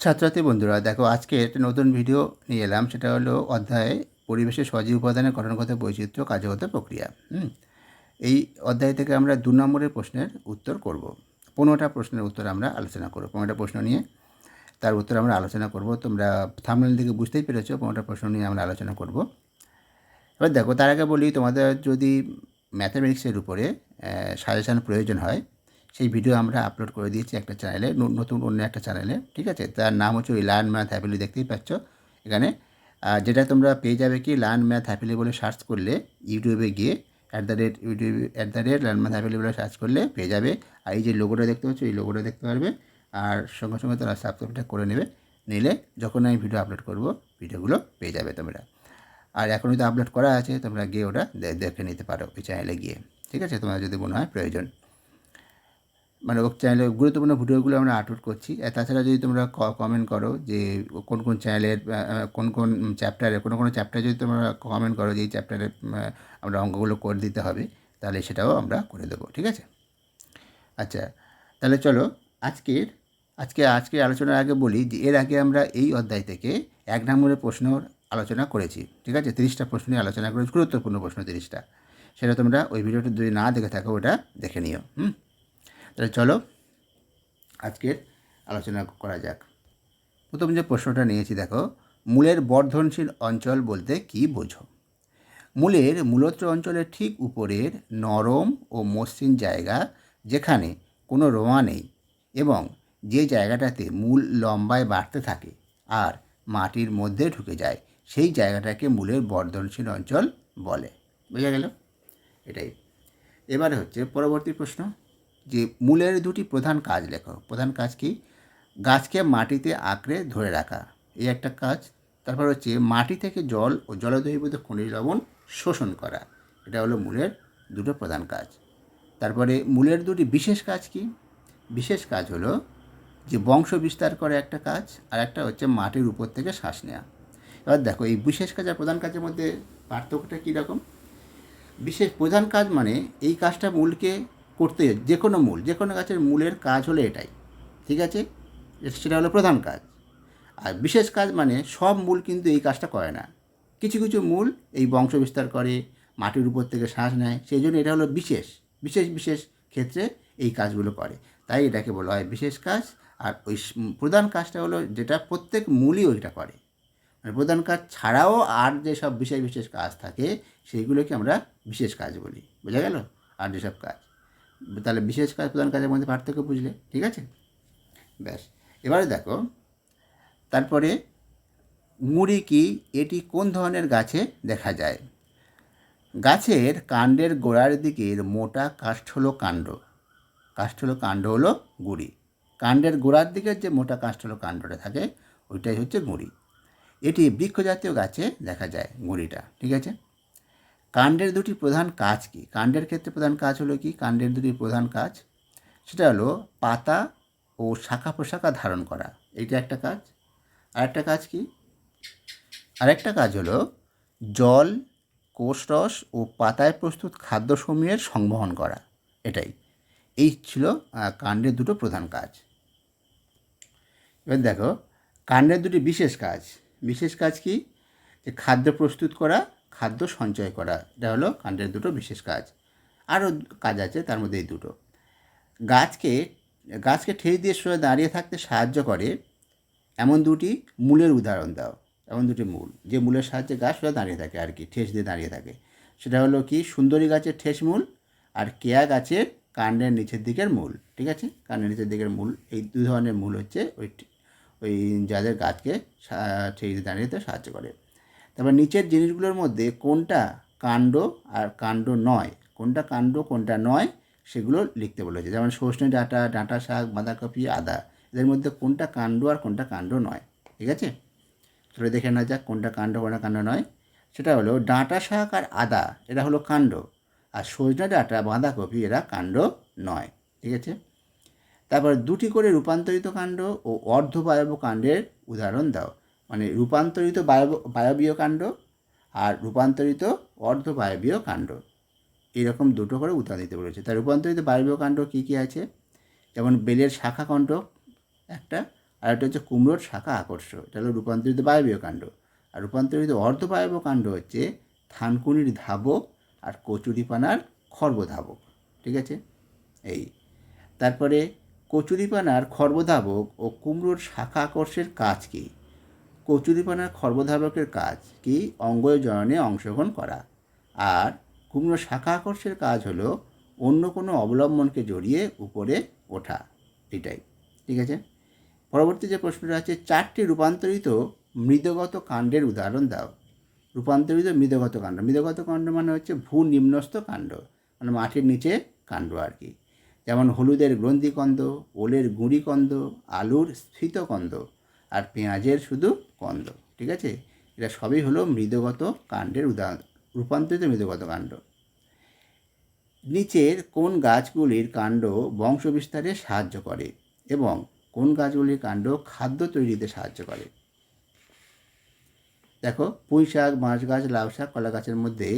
ছাত্রছাত্রী বন্ধুরা, দেখো আজকে একটা নতুন ভিডিও নিয়ে এলাম। সেটা হলো অধ্যায়ে পরিবেশের সজীব উপাদানের গঠনগত বৈচিত্র্য কার্যগত প্রক্রিয়া। হুম, এই অধ্যায় থেকে আমরা দু নম্বরের প্রশ্নের উত্তর করব। পনেরোটা প্রশ্নের উত্তর আমরা আলোচনা করব। পনেরোটা প্রশ্ন নিয়ে তার উত্তর আমরা আলোচনা করব। তোমরা থামনেল থেকে বুঝতেই পেরেছ, পনেরোটা প্রশ্ন নিয়ে আমরা আলোচনা করব। এবার দেখো, তার আগে বলি, তোমাদের যদি ম্যাথামেটিক্সের উপরে সাজেশান প্রয়োজন হয় সেই ভিডিও আমরা আপলোড করে দিয়েছি একটা চ্যানেলে নতুন অন্য একটা চ্যানেলে ঠিক আছে? তার নাম হচ্ছে ওই লার্ন ম্যাথ হ্যাপিলি দেখতেই পাচ্ছ এখানে। যেটা তোমরা পেয়ে যাবে কি লার্ন ম্যাথ হ্যাপিলি বলে সার্চ করলে ইউটিউবে গিয়ে at the rate YouTube at the rate learn math happily বলে সার্চ করলে পেয়ে যাবে। আর এই যে লোগোটা দেখতে পাচ্ছ, এই লোগোটা দেখতে পারবে। আর সঙ্গে সঙ্গে তোমরা সাবস্ক্রাইবটা করে নেবে। নিলে যখন আমি ভিডিও আপলোড করব ভিডিওগুলো পেয়ে যাবে তোমরা। আর এখন তো আপলোড করা আছে, তোমরা গিয়ে ওটা দেখে নিতে পারো ওই চ্যানেলে গিয়ে। ঠিক আছে? তোমার যদি মনে হয় প্রয়োজন। মানে ও চ্যানেলে গুরুত্বপূর্ণ ভিডিওগুলো আমরা আপলোড করছি। তাছাড়া যদি তোমরা কমেন্ট করো যে কোন কোন চ্যানেলের কোন কোন চ্যাপ্টারে কোনো কোনো চ্যাপ্টারে যদি তোমরা কমেন্ট করো যে এই চ্যাপ্টারে আমরা অঙ্কগুলো করে দিতে হবে, তাহলে সেটাও আমরা করে দেবো, ঠিক আছে? আচ্ছা তাহলে চলো আজকের, আজকে আজকে আলোচনার আগে বলি যে এর আগে আমরা এই অধ্যায় থেকে এক নম্বরের প্রশ্ন আলোচনা করেছি, ঠিক আছে? তিরিশটা প্রশ্ন নিয়ে আলোচনা করেছি, গুরুত্বপূর্ণ প্রশ্ন তিরিশটা। সেটা তোমরা ওই ভিডিওটা যদি না দেখে থাকো, ওটা দেখে নিও, হুম? তাহলে চলো আজকের আলোচনা করা যাক। প্রথম যে প্রশ্নটা নিয়েছি, দেখো, মূলের বর্ধনশীল অঞ্চল বলতে কি বোঝো? মূলের মূলত্র অঞ্চলের ঠিক উপরের নরম ও মসৃণ জায়গা যেখানে কোনো রোঁয়া নেই এবং যে জায়গাটাতে মূল লম্বায় বাড়তে থাকে আর মাটির মধ্যে ঢুকে যায়, সেই জায়গাটাকে মূলের বর্ধনশীল অঞ্চল বলে। বোঝা গেল? এটাই। এবারে হচ্ছে পরবর্তী প্রশ্ন। যে মূলের দুটি প্রধান কাজ লেখো। প্রধান কাজ কি? গাছকে মাটিতে আঁকড়ে ধরে রাখা। এই একটা কাজ। তারপর হচ্ছে মাটি থেকে জল ও জলদ্রবীভূত খনিজ লবণ শোষণ করা। এটা হলো মূলের দুটো প্রধান কাজ। তারপরে মূলের দুটি বিশেষ কাজ কি? বিশেষ কাজ হলো যে বংশ বিস্তার করে একটা কাজ আর একটা হচ্ছে মাটির উপর থেকে শ্বাস নেওয়া এবার দেখো, এই বিশেষ কাজ আর প্রধান কাজের মধ্যে পার্থক্যটা কীরকম? বিশেষ প্রধান কাজ মানে এই কাজটা মূলকে করতে যে কোনো মূল, যে কোনো গাছের মূলের কাজ হলো এটাই, ঠিক আছে? সেটা হলো প্রধান কাজ। আর বিশেষ কাজ মানে সব মূল কিন্তু এই কাজটা করে না। কিছু কিছু মূল এই বংশ বিস্তার করে, মাটির উপর থেকে শ্বাস নেয়, সেই জন্য এটা হলো বিশেষ বিশেষ বিশেষ ক্ষেত্রে এই কাজগুলো করে। তাই এটাকে বলা হয় বিশেষ কাজ। আর ওই প্রধান কাজটা হলো যেটা প্রত্যেক মূলই ওইটা করে। মানে প্রধান কাজ ছাড়াও আর যেসব বিশেষ বিশেষ কাজ থাকে, সেইগুলোকে আমরা বিশেষ কাজ বলি। বোঝা গেল? আর যেসব কাজ। তাহলে বিশেষ কাজ প্রধান কাজের মধ্যে পার্থক্য বুঝলে, ঠিক আছে? ব্যাস, এবারে দেখো, তারপরে মুড়ি কি, এটি কোন ধরনের গাছে দেখা যায়? গাছের কাণ্ডের গোড়ার দিকের মোটা কাষ্ঠল কাণ্ড। কাষ্ঠল কাণ্ড হলো গুড়ি। কাণ্ডের গোড়ার দিকের যে মোটা কাষ্ঠল কাণ্ডটা থাকে, ওইটাই হচ্ছে গুঁড়ি এটি বৃক্ষজাতীয় গাছে দেখা যায় গুঁড়িটা ঠিক আছে? কাণ্ডের দুটি প্রধান কাজ কি? কাণ্ডের ক্ষেত্রে প্রধান কাজ হলো কি? কাণ্ডের দুটি প্রধান কাজ, সেটা হলো পাতা ও শাখা প্রশাখা ধারণ করা। এইটা একটা কাজ। আরেকটা কাজ কি? আরেকটা কাজ হলো জল, কোষরস ও পাতায় প্রস্তুত খাদ্যসমূহের সংবহন করা। এটাই। এই ছিল কাণ্ডের দুটো প্রধান কাজ। এবার দেখো, কাণ্ডের দুটি বিশেষ কাজ। বিশেষ কাজ কি? খাদ্য প্রস্তুত করা খাদ্য সঞ্চয় করা, এটা হলো কাণ্ডের দুটো বিশেষ কাজ। আরও কাজ আছে, তার মধ্যে এই দুটো। গাছকে গাছকে ঠেস দিয়ে সোজা দাঁড়িয়ে থাকতে সাহায্য করে এমন দুটি মূলের উদাহরণ দাও, এমন দুটি মূল। যে মূলের সাহায্যে গাছ সোজা দাঁড়িয়ে থাকে আর কি, ঠেস দিয়ে দাঁড়িয়ে থাকে। সেটা হলো কি, সুন্দরী গাছের ঠেস মূল আর কেয়া গাছের কাণ্ডের নিচের দিকের মূল, ঠিক আছে? কাণ্ডের নিচের দিকের মূল, এই দু ধরনের মূল হচ্ছে ওই ওই যাদের গাছকে ঠেস দিয়ে দাঁড়িয়ে সাহায্য করে। তারপর নিচের জিনিসগুলোর মধ্যে কোনটা কাণ্ড আর কাণ্ড নয়, কোনটা কাণ্ড, কোনটা নয়, সেগুলো লিখতে বলেছে। যেমন সর্ষে, ডাঁটা ডাঁটা শাক, বাঁধাকপি, আদা, এদের মধ্যে কোনটা কাণ্ড আর কোনটা কাণ্ড নয়, ঠিক আছে? চলে দেখে না যাক কোনটা কাণ্ড কোনটা কাণ্ড নয়। সেটা হলো ডাঁটা শাক আর আদা, এটা হলো কাণ্ড, আর সজনে ডাঁটা, বাঁধাকপি, এরা কাণ্ড নয়, ঠিক আছে? তারপর দুটি করে রূপান্তরিত কাণ্ড ও অর্ধবায়ব কাণ্ডের উদাহরণ দাও। মানে রূপান্তরিত বায়ব, বায়বীয় কাণ্ড আর রূপান্তরিত অর্ধবায়বীয় কাণ্ড। এরকম দুটো করে উদাহরণ দিতে বলেছে। তার রূপান্তরিত বায়বীয় কাণ্ড কী কী আছে? যেমন বেলের শাখা কাণ্ড একটা, আর একটা হচ্ছে কুমড়োর শাখা আকর্ষ এটা হলো রূপান্তরিত বায়বীয় কাণ্ড। আর রূপান্তরিত অর্ধবায়বীয় কাণ্ড হচ্ছে থানকুনির ধাবক আর কচুরিপানার খর্বধাবক। ঠিক আছে? এই। তারপরে কচুরিপানার খর্বধাবক ও কুমড়োর শাখা আকর্ষের কাজ কী? কচুরিপানার খর্বধাবকের কাজ কি? অঙ্গজননে অংশগ্রহণ করা। আর কুমড়ো শাখা আকর্ষের কাজ হলো অন্য কোনো অবলম্বনকে জড়িয়ে উপরে ওঠা। এটাই। ঠিক আছে? পরবর্তী যে প্রশ্নটা আছে, চারটি রূপান্তরিত মৃদগত কাণ্ডের উদাহরণ দাও। রূপান্তরিত মৃদগত কাণ্ড। মৃদগত কাণ্ড মানে হচ্ছে ভূ নিম্নস্থ কাণ্ড মানে মাটির নিচে কাণ্ড আর কি। যেমন হলুদের গ্রন্থিকন্দ, ওলের গুঁড়িকন্দ, আলুর স্ফীতকন্দ আর পেঁয়াজের শুধু কন্দ ঠিক আছে? এটা সবই হলো মৃদগত কাণ্ডের উদাহরণ, রূপান্তরিত মৃদগত কাণ্ড। নিচের কোন গাছগুলির কাণ্ড বংশবিস্তারে সাহায্য করে এবং কোন গাছগুলির কাণ্ড খাদ্য তৈরিতে সাহায্য করে? দেখো, পুঁই শাক, বাঁশ গাছ, লাউ শাক, কলা গাছের মধ্যে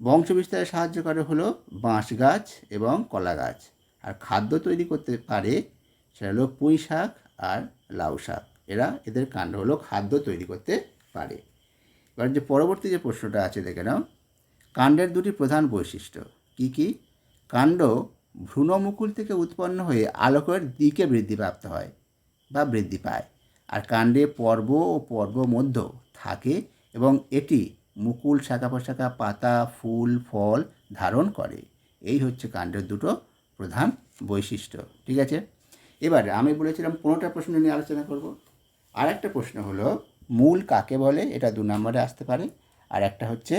বংশবিস্তারে সাহায্য করে হলো বাঁশ গাছ এবং কলা গাছ। আর খাদ্য তৈরি করতে পারে সেটা হলো পুঁই শাক আর লাউ শাক। এরা এদের কাণ্ড হলো খাদ্য তৈরি করতে পারে। এবার যে পরবর্তী যে প্রশ্নটা আছে, দেখে নাও। কাণ্ডের দুটি প্রধান বৈশিষ্ট্য কি কি? কাণ্ড ভ্রূণমুকুল থেকে উৎপন্ন হয়ে আলোকের দিকে বৃদ্ধিপ্রাপ্ত হয় বা বৃদ্ধি পায়, আর কাণ্ডে পর্ব ও পর্ব মধ্য থাকে এবং এটি মুকুল শাখা প্রশাখা পাতা, ফুল, ফল ধারণ করে। এই হচ্ছে কাণ্ডের দুটো প্রধান বৈশিষ্ট্য। ঠিক আছে? এবার আমি বলেছিলাম পনেরোটা প্রশ্ন নিয়ে আলোচনা করব? আর একটা প্রশ্ন হলো, মূল কাকে বলে? এটা দু নম্বরে আসতে পারে। আর একটা হচ্ছে,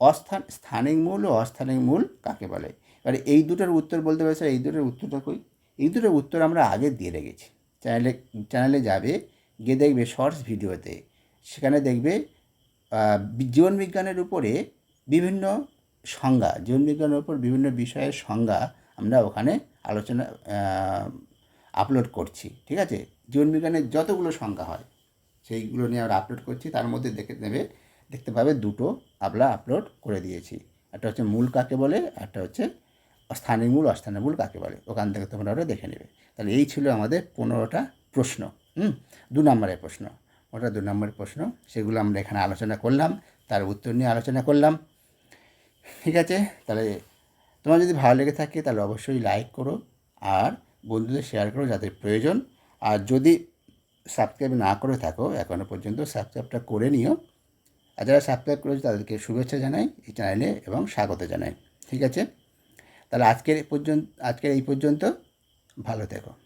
অস্থান, স্থানিক মূল ও অস্থানিক মূল কাকে বলে? এবারে এই দুটোর উত্তর বলতে পারছে এই দুটোর উত্তরটা কই? এই দুটোর উত্তর আমরা আগে দিয়ে রেখেছি। চ্যানেলে চ্যানেলে যাবে, গিয়ে দেখবে শর্টস ভিডিওতে। সেখানে দেখবে জীবনবিজ্ঞানের উপরে বিভিন্ন সংজ্ঞা জীবনবিজ্ঞানের উপর বিভিন্ন বিষয়ের সংজ্ঞা আমরা ওখানে আলোচনা আপলোড করছি, ঠিক আছে? জীবনবিজ্ঞানের যতগুলো সংখ্যা হয়, সেইগুলো নিয়ে আমরা আপলোড করছি, তার মধ্যে দেখে নেবে, দেখতে পাবে দুটো আমরা আপলোড করে দিয়েছি। একটা হচ্ছে মূল কাকে বলে একটা হচ্ছে স্থানীয় মূল, অস্থানীয় মূল কাকে বলে, ওখান থেকে তোমরা ওটা দেখে নেবে। তাহলে এই ছিল আমাদের পনেরোটা প্রশ্ন, হুম? দু নম্বরের প্রশ্ন ওটা দু নম্বরের প্রশ্ন, সেগুলো আমরা এখানে আলোচনা করলাম, তার উত্তর নিয়ে আলোচনা করলাম, ঠিক আছে? তাহলে তোমার যদি ভালো লেগে থাকে, তাহলে অবশ্যই লাইক করো, আর বন্ধুদের শেয়ার করো যাদের প্রয়োজন। আর যদি সাবস্ক্রাইব না করে থাকো এখনও পর্যন্ত সাবস্ক্রাইবটা করে নিও। আর যারা সাবস্ক্রাইব করেছে, তাদেরকে শুভেচ্ছা জানাই, এই চ্যানেলে এবং স্বাগত জানাই। ঠিক আছে? তাহলে আজকের পর্যন্ত, আজকের এই পর্যন্ত ভালো থেকো।